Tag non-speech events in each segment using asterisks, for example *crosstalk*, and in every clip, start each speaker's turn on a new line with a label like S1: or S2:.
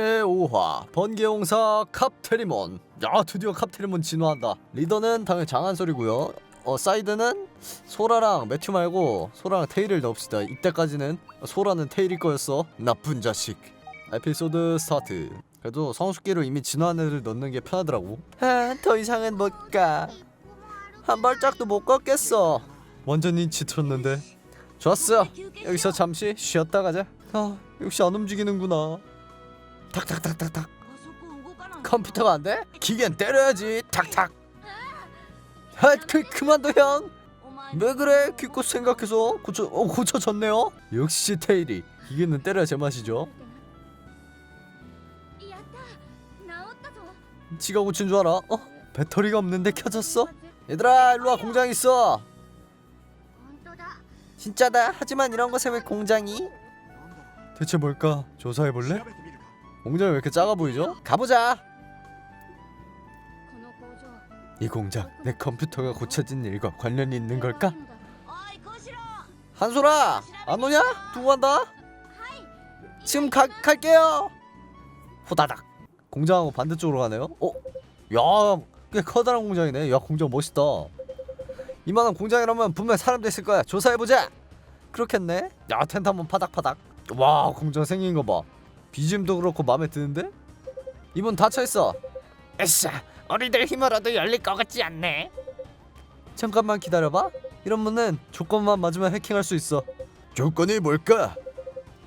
S1: 제5화 번개용사 캅테리몬. 야 드디어 캅테리몬 진화한다. 리더는 당연히 장한솔이고요. 어 사이드는 소라랑 매튜 말고 소라랑 테일을 넣읍시다. 이때까지는 소라는 테일이 거였어. 나쁜 자식. 에피소드 스타트. 그래도 성숙기로 이미 진화한 애를 넣는 게 편하더라고. 아 더 이상은 못가한 발짝도 못 걷겠어. 완전히 지쳤는데. 좋았어. 여기서 잠시 쉬었다 가자. 아 역시 안 움직이는구나 탁탁탁탁탁 컴퓨터가 안 돼? 기계는 때려야지 탁탁 아그 그만둬 형왜 그래 기껏 생각해서 고쳐 어 고쳐졌네요 역시 테일이 기계는 때려야 제맛이죠 지가 고친 줄 알아? 어? 배터리가 없는데 켜졌어? 얘들아 일로와 공장 있어 진짜다 하지만 이런 곳에 왜 공장이? 대체 뭘까? 조사해볼래? 공장이 왜 이렇게 작아 보이죠? 가보자. 이 공장 내 컴퓨터가 고쳐진 일과 관련이 있는 걸까? 한솔아 안 오냐? 두고 간다. 지금 가, 갈게요. 호다닥. 공장하고 반대쪽으로 가네요. 어? 야, 꽤 커다란 공장이네. 야 공장 멋있다. 이만한 공장이라면 분명 사람도 있을 거야. 조사해보자. 그렇겠네. 야 텐트 한번 파닥파닥. 와 공장 생긴 거봐 BGM도 그렇고 마음에 드는데? 이문 닫혀있어.
S2: 에싸 우리들 힘으로도 열릴 것 같지 않네.
S1: 잠깐만 기다려봐. 이런 문은 조건만 맞으면 해킹할 수 있어. 조건이 뭘까?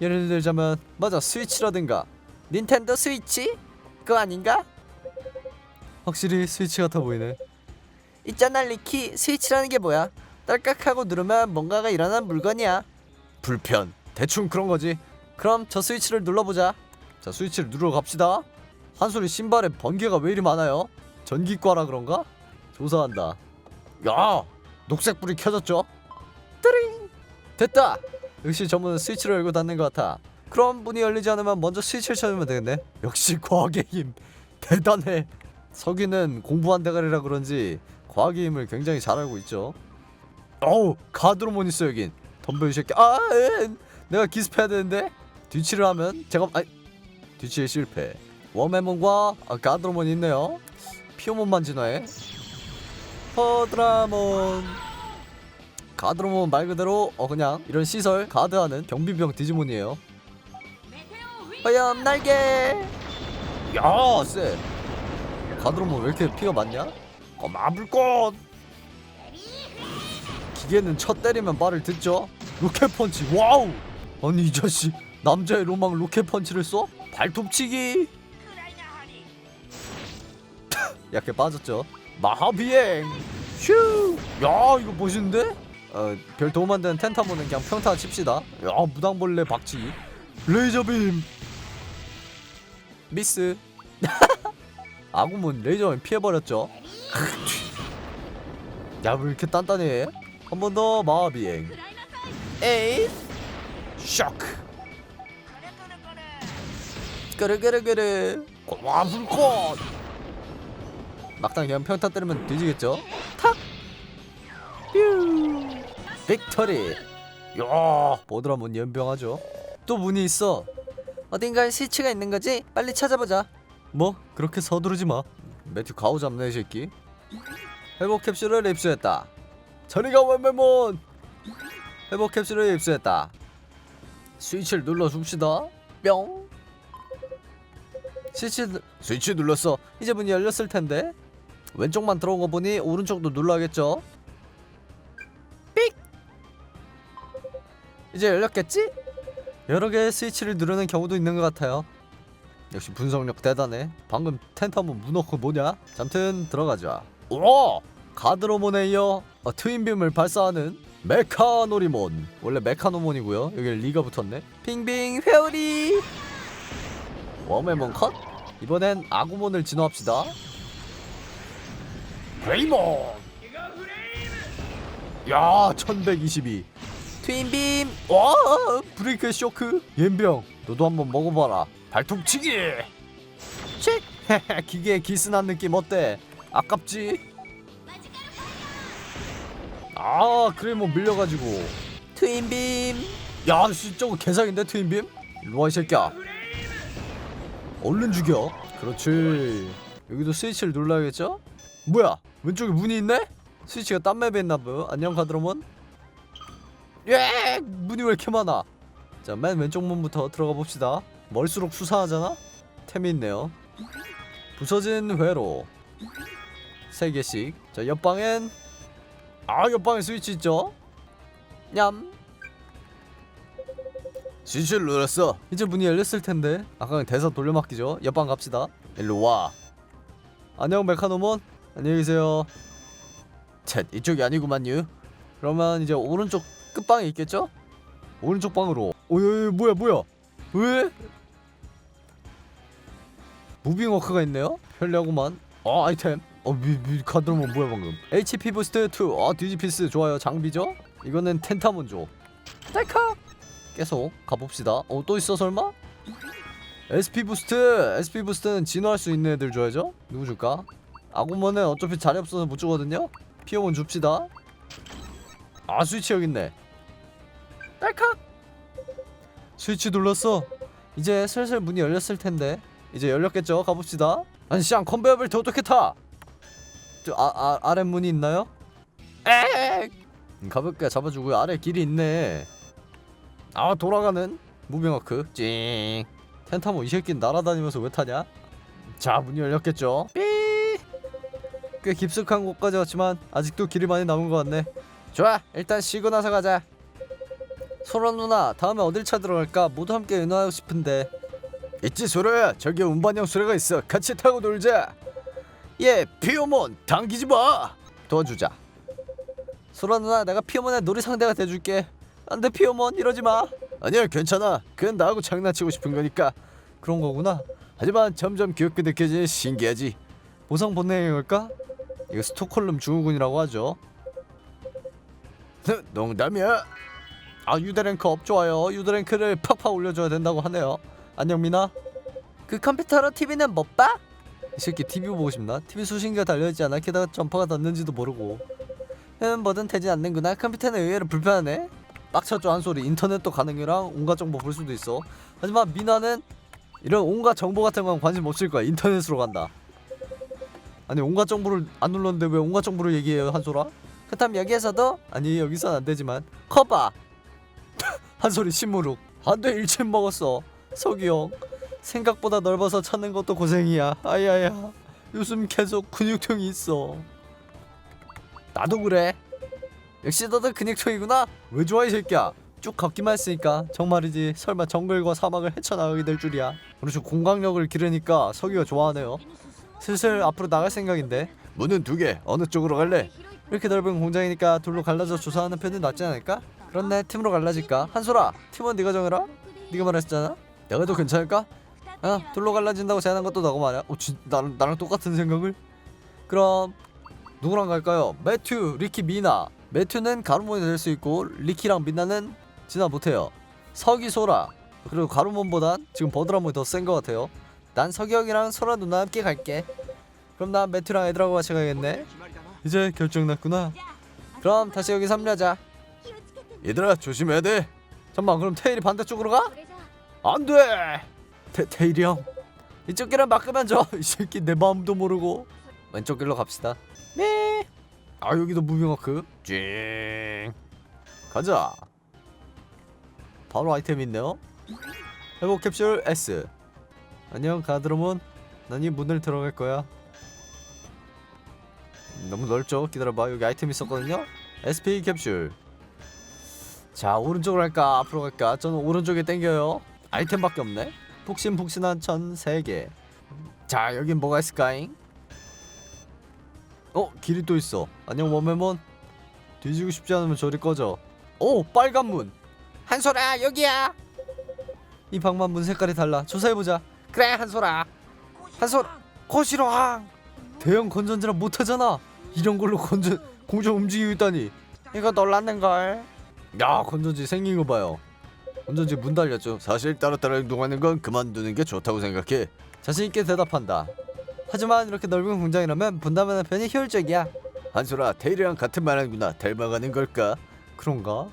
S1: 예를 들자면 맞아 스위치라든가. 닌텐도 스위치? 그거 아닌가? 확실히 스위치 같아 보이네. 있잖아 리키. 스위치라는 게 뭐야? 딸깍하고 누르면 뭔가가 일어나는 물건이야. 불편. 대충 그런 거지 그럼 저 스위치를 눌러보자. 자 스위치를 누르러 갑시다. 한솔이 신발에 번개가 왜 이리 많아요? 전기과라 그런가? 조사한다. 야 녹색 불이 켜졌죠? 뜨링! 됐다! 역시 전문은 스위치를 열고 닫는 것 같아. 그럼 문이 열리지 않으면 먼저 스위치를 찾으면 되겠네. 역시 과학의 힘. 대단해. 석이는 공부한 대가리라 그런지 과학의 힘을 굉장히 잘 알고 있죠. 어우 가드로몬 있어 여긴. 덤벼 이 새끼. 아 에, 내가 기습해야 되는데 뒤치를 하면 제가 아니 뒤치에 실패. 워메몬과 아, 가드로몬이 있네요. 피오몬만 진화해. 퍼드라몬. 가드로몬 말 그대로 어 그냥 이런 시설 가드하는 경비병 디지몬이에요. 화염 날개! 야쎄. 가드로몬 왜 이렇게 피가 많냐? 어 마블꽃 기계는 첫 때리면 말을 듣죠? 로켓 펀치 와우! 아니 이 자식 남자의 로망 로켓 펀치를 써? 발톱치기. *laughs* 약해 빠졌죠. 마하비행. 슈 야 이거 멋있는데? 어, 별 도움 안 되는 한번은 그냥 평타 칩시다. 야 무당벌레 박치기 레이저빔. 미스. *laughs* 아구문 레이저빔 피해버렸죠. *laughs* 야 왜 이렇게 단단해? 한 번 더 마하비행. 에이. 쇼크 끄르끄르끄르. 와 불꽃! 막상 그냥 평타 때리면 뒤지겠죠? 탁! 뾰. 빅터리! 야 보드라 문 연병하죠? 또 문이 있어. 어딘가에 스위치가 있는 거지? 빨리 찾아보자. 뭐? 그렇게 서두르지 마. 매튜 가오 잡네 이 새끼. 회복 캡슐을 입수했다. 저리가 원맨몬! 회복 캡슐을 입수했다. 스위치를 눌러 줍시다. 뿅 스위치 누- 스위치 눌렀어. 이제 문이 열렸을 텐데. 왼쪽만 들어온 거 보니 오른쪽도 눌러야겠죠? 삑! 이제 열렸겠지? 여러 개의 스위치를 누르는 경우도 있는 것 같아요. 역시 분석력 대단해. 방금 텐트 한번 무너고 뭐냐? 잠튼 들어가자. 오 가드로몬에 이어 어, 트윈빔을 발사하는 메카노리몬. 원래 메카노몬이고요. 여기 리가 붙었네. 빙빙 회오리 웜의몬 컷? 이번엔 아구몬을 진화합시다. 레이몬! 야 1122 트윈빔! 와 브레이크 쇼크! 옌병 너도 한번 먹어봐라. 발톱치기! 칙 기계에 기스난 느낌 어때? 아깝지? 아 그래 뭐 밀려가지고. 트윈빔! 야씨 저거 개사기인데 트윈빔? 일로와 이 새끼야 얼른 죽여. 그렇지. 여기도 스위치를 눌러야겠죠? 뭐야? 왼쪽에 문이 있네? 스위치가 딴 맵에 있나봐요. 안녕 가드로몬. 예! 문이 왜 이렇게 많아? 자 맨 왼쪽 문부터 들어가 봅시다. 멀수록 수상하잖아? 템이 있네요. 부서진 회로. 3개씩. 자 옆방엔 아 옆방에 스위치 있죠? 냠 스위치를 눌렀어. 이제 문이 열렸을 텐데. 아까 대사 돌려막기죠. 옆방 갑시다. 일로 와. 안녕 메카노몬. 안녕히 계세요. 쳇 이쪽이 아니구만요. 그러면 이제 오른쪽 끝방에 있겠죠? 오른쪽 방으로. 오이 뭐야 뭐야? 왜? 무빙워크가 있네요? 편리하구만. 어 아이템. 어 미, 미, 카드로몬 뭐야 방금? HP 부스트 2아 디지피스 좋아요. 장비죠? 이거는 텐타몬조 딸카 계속 가봅시다. 어 또 있어 설마? SP 부스트 SP 부스트는 진화할 수 있는 애들 줘야죠. 누구 줄까? 아구몬은 어차피 자리 없어서 못 주거든요. 피어몬 줍시다. 아 스위치 여기 있네. 딸칵 스위치 눌렀어. 이제 슬슬 문이 열렸을 텐데. 이제 열렸겠죠. 가봅시다. 아니 쌍 컨베이어 벨트 어떻게 타? 저 아, 아, 아래 문이 있나요? 에 가볍게 잡아주고요. 아래 길이 있네 아 돌아가는 무빙워크. 찡. 텐타모 이 새끼는 날아다니면서 왜 타냐? 자 문이 열렸겠죠? 삐꽤 깊숙한 곳까지 왔지만 아직도 길이 많이 남은 것 같네. 좋아 일단 쉬고 나서 가자. 소라 누나 다음에 어딜 찾으러 갈까? 모두 함께 은하하고 싶은데. 있지 소라야 저기 운반형 수레가 있어. 같이 타고 놀자. 예 피오몬 당기지 마. 도와주자. 소라 누나 내가 피오몬의 놀이 상대가 돼줄게 안돼 피오몬. 이러지 마. 아니야 괜찮아. 그냥 나하고 장난치고 싶은 거니까. 그런 거구나. 하지만 점점 귀엽게 느껴지니 신기하지. 보상 본능인 걸까? 이거 스톡홀름 증후군이라고 하죠. 농담이야. 아 유대랭크 업 좋아요. 유대랭크를 팍팍 올려줘야 된다고 하네요. 안녕 미나. 그 컴퓨터로 TV는 못 봐? 이 새끼 TV 보고 싶나? TV 수신기가 달려있지 않아? 게다가 점퍼가 닿는지도 모르고. 음 뭐든 되지 않는구나. 컴퓨터는 의외로 불편하네 빡쳤죠 한 소리. 인터넷도 가능이랑 온갖 정보 볼 수도 있어. 하지만 미나는 이런 온갖 정보 같은 건 관심 없을 거야. 인터넷으로 간다. 아니 온갖 정보를 안 눌렀는데 왜 온갖 정보를 얘기해요 한소라? 그렇다면 여기에서도 아니 여기선 안 되지만 커봐! *laughs* 한소리 신무룩. 안돼 일침 먹었어. 석이 형 생각보다 넓어서 찾는 것도 고생이야. 아야야. 요즘 계속 근육통이 있어. 나도 그래 역시 너도 근육통이구나. 왜 좋아 이 새끼야? 쭉 걷기만 했으니까. 정말이지. 설마 정글과 사막을 헤쳐나가게 될 줄이야. 그렇죠 공강력을 기르니까 석이가 좋아하네요. 슬슬 앞으로 나갈 생각인데. 문은 두 개. 어느 쪽으로 갈래? 이렇게 넓은 공장이니까 둘로 갈라져 조사하는 편이 낫지 않을까? 그렇네. 팀으로 갈라질까? 한솔아 팀원 네가 정해라. 네가 말했잖아. 내가 더 괜찮을까? 아 둘로 갈라진다고 제안한 것도 너고 말이야. 어, 진, 나랑, 나랑 똑같은 생각을? 그럼 누구랑 갈까요? 매튜, 리키, 미나 매튜는 가루몬이 될 수 있고 리키랑 미나는 진화 못해요. 석이, 소라. 그리고 가루몬보단 지금 버드라몬이 더 센 것 같아요. 난 석이 형이랑 소라 누나 함께 갈게. 그럼 난 매튜랑 애들하고 같이 가야겠네. 이제 결정 났구나. 그럼 다시 여기 삼려자. 얘들아 조심해야 돼. 잠깐만 그럼 테일이 반대쪽으로 가? 안돼! 테, 테일이 형. 이쪽 길은 막으면 져이 *laughs* 새끼 내 마음도 모르고. 왼쪽 길로 갑시다. 네 아 여기도 무빙워크. 찡 가자. 바로 아이템 있네요. 회복 캡슐 S. 안녕 가드로몬 난이 문을 들어갈 거야. 너무 넓죠? 기다려봐. 여기 아이템 있었거든요. SP 캡슐. 자 오른쪽으로 갈까? 앞으로 갈까? 저는 오른쪽에 땡겨요. 아이템밖에 없네. 폭신폭신한 천 3개. 자 여긴 뭐가 있을까잉 어 길이 또 있어. 안녕 워메몬. 뒤지고 싶지 않으면 저리 꺼져. 오 빨간 문.
S2: 한솔아 여기야.
S1: 이 방만 문 색깔이 달라. 조사해보자.
S2: 그래 한솔아. 한솔 고시로왕
S1: 대형 건전지랑 못하잖아. 이런 걸로 건전 공정 움직이고 있다니.
S2: 이거 놀랐는걸.
S1: 야 건전지 생긴 거 봐요. 건전지 문 달렸죠. 사실 따로따로 행동하는 건 그만두는 게 좋다고 생각해. 자신있게 대답한다 하지만 이렇게 넓은 공장이라면 분담하는 편이 효율적이야. 한솔아 테일이랑 같은 말 하는구나. 닮아가는 걸까? 그런가?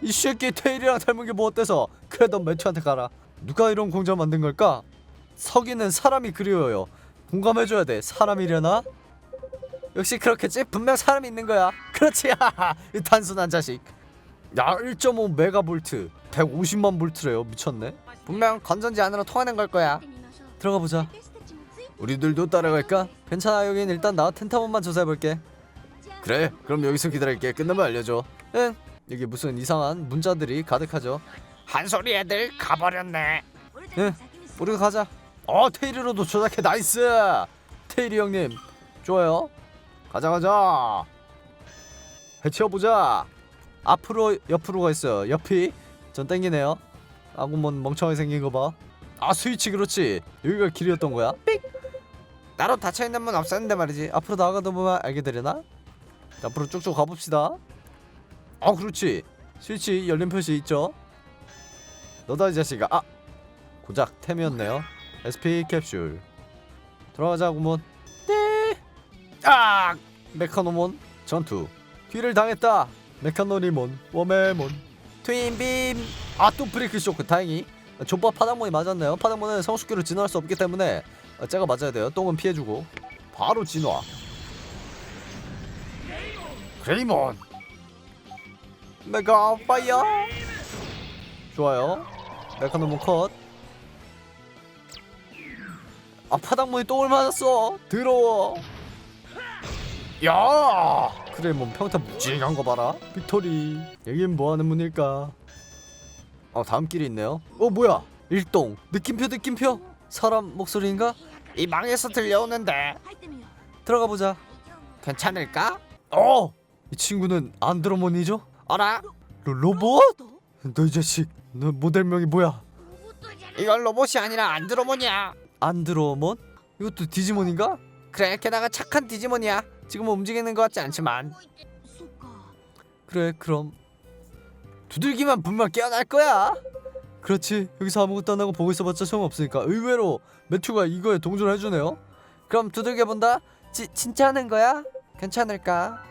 S1: 이 새끼 테일이랑 닮은 게 뭐 어때서? 그래 넌 매튜한테 가라. 누가 이런 공장 만든 걸까? 서기는 사람이 그리워요. 공감해줘야 돼. 사람이려나? 역시 그렇겠지? 분명 사람이 있는 거야. 그렇지. 이 단순한 자식. 야 1.5 메가볼트. 150만 볼트래요. 미쳤네. 분명 건전지 안으로 통하는 걸 거야. 들어가 보자 우리들도 따라갈까? 괜찮아 여긴 일단 나 텐타몬만 조사해볼게. 그래 그럼 여기서 기다릴게. 끝나면 알려줘. 응. 여기 무슨 이상한 문자들이 가득하죠?
S2: 한소리 애들 가버렸네.
S1: 응 우리가 가자. 어 테일이로도 조작해. 나이스! 테일이 형님 좋아요. 가자 가자. 해치워보자. 앞으로 옆으로가 있어요. 옆이 전 땡기네요. 아구몬 멍청하게 생긴 거봐아 스위치 그렇지. 여기가 길이었던 거야? 삑 따로 닫혀있는 문 없었는데 말이지. 앞으로 나가다 보면 알게 되려나? 자, 앞으로 쭉쭉 가봅시다. 아 그렇지. 스위치 열린 표시 있죠? 너다 이 자식아. 아 고작 템이었네요. SP 캡슐. 돌아가자 구몬. 네. 아! 메카노몬 전투. 뒤를 당했다. 메카노리몬 워메몬. 트윈빔! 아또 브레이크 쇼크. 다행히. 족밥 파닥몬이 맞았네요. 파닥몬은 성숙기로 진화할 수 없기 때문에 어, 쟤가 맞아야 돼요. 똥은 피해주고. 바로 진화. 그레이몬. 메가 파이어. 좋아요. 메카노몬 컷. 아 파닥몬이 똥을 맞았어. 더러워. 야! 그래 몸 평타 묵직한 거 봐라. 빅토리. 여긴 뭐 하는 문일까? 어 다음 길이 있네요. 어 뭐야? 일동. 느낌표 느낌표 사람 목소리인가?
S2: 이 방에서 들려오는데.
S1: 들어가 보자.
S2: 괜찮을까?
S1: 어 이 친구는 안드로몬이죠?
S2: 어라?
S1: 로, 로봇? 너 이 자식 너 모델명이 뭐야?
S2: 이건 로봇이 아니라 안드로몬이야.
S1: 안드로몬? 이것도 디지몬인가?
S2: 그래 게다가 착한 디지몬이야. 지금은 움직이는 것 같지 않지만.
S1: 그래 그럼. 두들기만 분명 깨어날 거야 그렇지. 여기서 아무것도 안 하고 보고 있어봤자 소용없으니까 의외로 매튜가 이거에 동조를 해주네요. 그럼 두들겨 본다? 지, 진짜 하는 거야? 괜찮을까?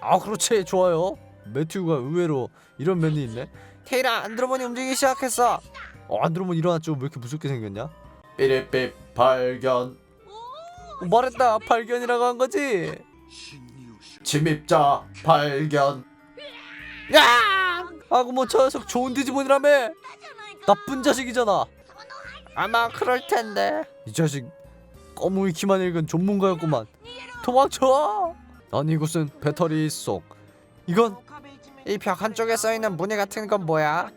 S1: 아 그렇지. 좋아요. 매튜가 의외로 이런 면이 있네.
S2: 테이라 안드로몬이 움직이기 시작했어.
S1: 어 안드로몬 일어났죠. 왜 이렇게 무섭게 생겼냐? 삐리삐 발견. 어, 말했다. 발견이라고 한 거지. 침입자 발견.
S2: 야!
S1: 아구 뭐저 녀석 좋은 디지몬이라며 나쁜 자식이잖아.
S2: 아마 그럴 텐데.
S1: 이 자식 검은 위키만 읽은 전문가였구만. 도망쳐! 난 이곳은 배터리 속. 이건
S2: 이 벽 한쪽에 써 있는 무늬 같은 건 뭐야?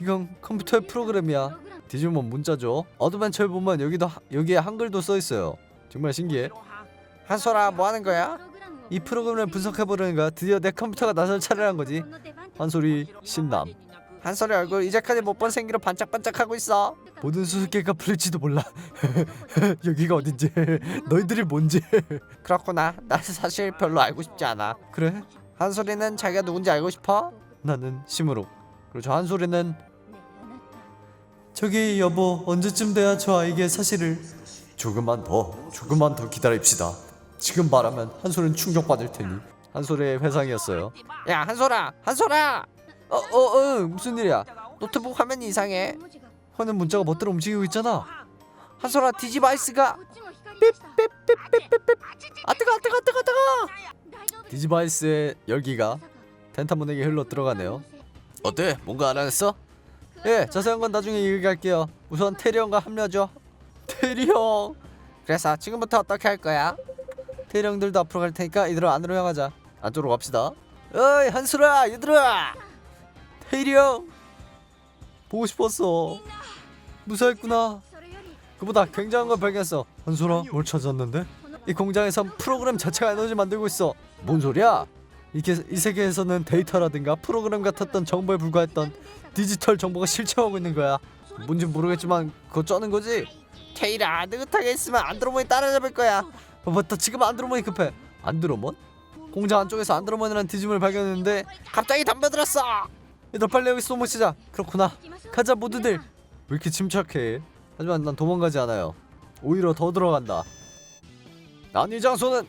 S1: 이건 컴퓨터의 프로그램이야. 디지몬 문자죠. 어드벤처에 보면 여기도 하- 여기에 한글도 써 있어요. 정말 신기해.
S2: 한소라 뭐 하는 거야?
S1: 이 프로그램을 분석해 보려는 거야 드디어 내 컴퓨터가 나설 차례란 거지. 한소리 신남
S2: 한소리 얼굴 이제까지 못 본 생기로 반짝반짝하고 있어.
S1: 모든 수수께끼가 풀릴지도 몰라 *laughs* 여기가 어딘지 *laughs* 너희들이 뭔지
S2: 그렇구나. 나 사실 별로 알고 싶지 않아.
S1: 그래
S2: 한소리는 자기가 누군지 알고 싶어?
S1: 나는 심으록 그리고 저 한소리는 저기 여보 언제쯤 돼야 저 아이에게 사실을 조금만 더 조금만 더 기다립시다 지금 말하면 한소리는 충격받을 테니 한소리의 회상이었어요
S2: 야 한소라, 한소라.
S1: 어 어 어 무슨 일이야?
S2: 노트북 화면이 이상해.
S1: 화면 문자가 멋대로 움직이고 있잖아.
S2: 한소라 디지바이스가.
S1: 아 뜨거 뜨거 뜨거 뜨거. 디지바이스의 열기가 텐타몬에게 흘러 들어가네요. 어때? 뭔가 알아냈어? 예 자세한 건 나중에 얘기할게요. 우선 테리 형과 합류하죠. 테리 형.
S2: 그래서 지금부터 어떻게 할 거야?
S1: 테리 형들도 앞으로 갈 테니까 이대로 안으로 향하자. 안쪽으로 갑시다. 어이 한수라 얘들아 형 보고 싶었어 무사했구나 그보다 굉장한 걸 발견했어 한수라 뭘 찾았는데? 이 공장에선 프로그램 자체가 에너지 만들고 있어 뭔 소리야? 이 게 이 세계에서는 데이터라든가 프로그램 같았던 정보에 불과했던 디지털 정보가 실체화하고 있는 거야 뭔지 모르겠지만 그거 쩌는 거지?
S2: 테이라 느긋하게 있으면 안드로몬이 따라잡을 거야.
S1: 어, 맞다 지금 안드로몬이 급해 안드로몬? 공장 안쪽에서 안드로몬이라는 디지몬을 발견했는데
S2: 갑자기 덤벼들었어.
S1: 얘들 빨리 여기 쏘모 치자. 그렇구나. 가자 모두들. 왜 이렇게 침착해? 하지만 난 도망가지 않아요. 오히려 더 들어간다. 난 이 장소는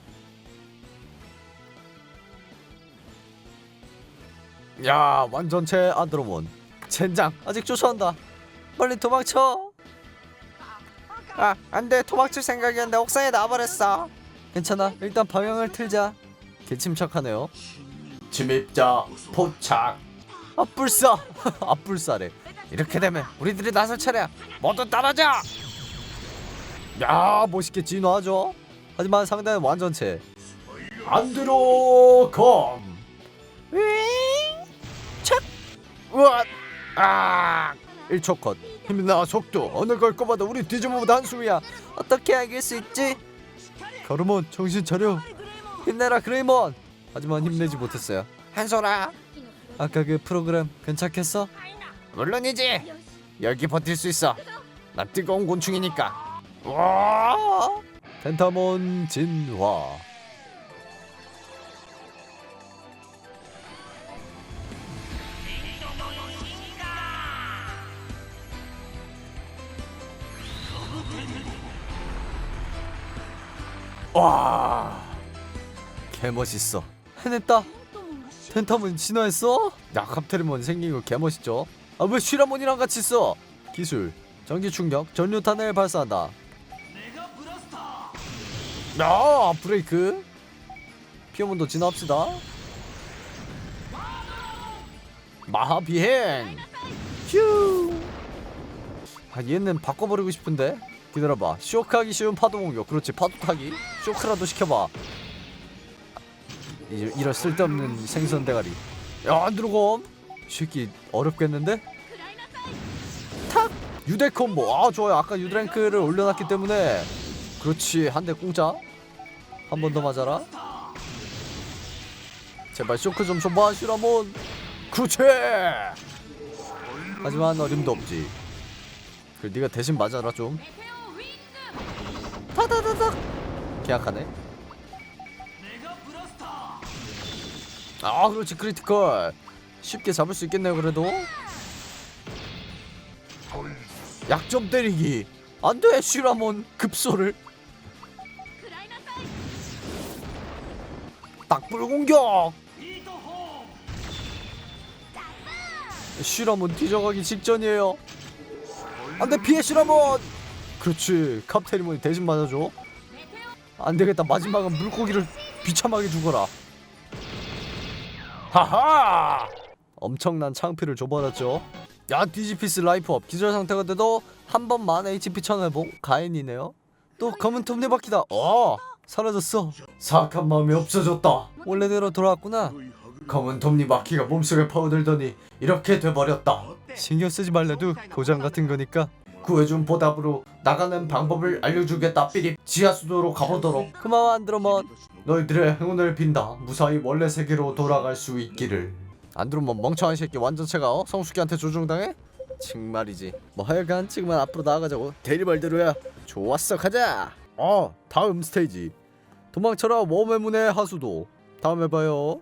S1: 야 완전체 안드로몬. 젠장. 아직 쫓아온다. 빨리 도망쳐.
S2: 아 안돼. 도망칠 생각이었는데 옥상에 나와버렸어.
S1: 괜찮아. 일단 방향을 틀자. 개침착하네요. 침입자 포착 앞불사 앞불사래. *laughs*
S2: 이렇게 되면 우리들이 나설 차례야. 모두 떨어져
S1: 야 멋있게 진화하죠 하지만 상대는 완전체. 안드로검. 착 우와 아! 1초 컷. 힘이나 속도 어느 걸 꼽아도 우리 뒤집어보다 한숨이야. 어떻게 알길 수 있지? 가르몬 정신 차려. 힘내라 그레이몬. 하지만 힘내지 못했어요.
S2: 한솔아
S1: 아까 그 프로그램 괜찮겠어?
S2: 물론이지. 여기 버틸 수 있어. 나 뜨거운 곤충이니까.
S1: 와! 펜타몬 진화. 와! 개 멋있어. 해냈다 펜타몬 진화했어? 야 카프테리몬 생긴 거 개멋있죠? 아왜 슈라몬이랑 같이 써 기술 전기 충격 전류탄을 발사한다. 야 브레이크? 피어문도 진화합시다. 마하 비행! 휴! 아, 얘는 바꿔버리고 싶은데? 기다려봐. 쇼크하기 쉬운 파도 공격. 그렇지 파도 타기. 쇼크라도 시켜봐 이, 이런 쓸데없는 생선 대가리. 야 안드로검! 이 새끼 어렵겠는데? 탁! 유대 콤보 아 좋아요. 아까 유드랭크를 올려놨기 때문에. 그렇지. 한 대 공짜 한 번 더 맞아라. 제발 쇼크 좀 줘봐 슈라몬 그렇지! 하지만 어림도 없지. 그 네가 대신 맞아라 좀. 타다다닥 계약하네 아 그렇지. 크리티컬. 쉽게 잡을 수 있겠네요 그래도. 약점 때리기. 안돼 슈라몬 급소를. 딱불 공격. 슈라몬 뒤져가기 직전이에요. 안돼 피해 슈라몬. 그렇지. 카프테리몬이 대신 맞아줘. 안되겠다. 마지막은 물고기를 비참하게 죽어라 하하! 엄청난 창피를 줘버렸죠. 야 디지피스 라이프업. 기절 상태가 돼도 한 번만 HP 천회복 가인이네요. 또 검은 톱니바퀴다. 어 사라졌어. 사악한 마음이 없어졌다. 원래대로 돌아왔구나. 검은 톱니바퀴가 몸속에 파고들더니 이렇게 돼버렸다. 신경 쓰지 말래도 고장 같은 거니까. 구해준 보답으로 나가는 방법을 알려주겠다. 삐립 지하수도로 가보도록. 그만 안드로먼 너희들의 행운을 빈다. 무사히 원래 세계로 돌아갈 수 있기를. 안드로먼 멍청한 새끼 완전체가 어? 성숙이한테 조종당해? 정말이지. 뭐 하여간 지금은 앞으로 나아가자고. 대리말대로야. 좋았어 가자! 어 다음 스테이지. 도망쳐라 웜의 문의 하수도. 다음에 봐요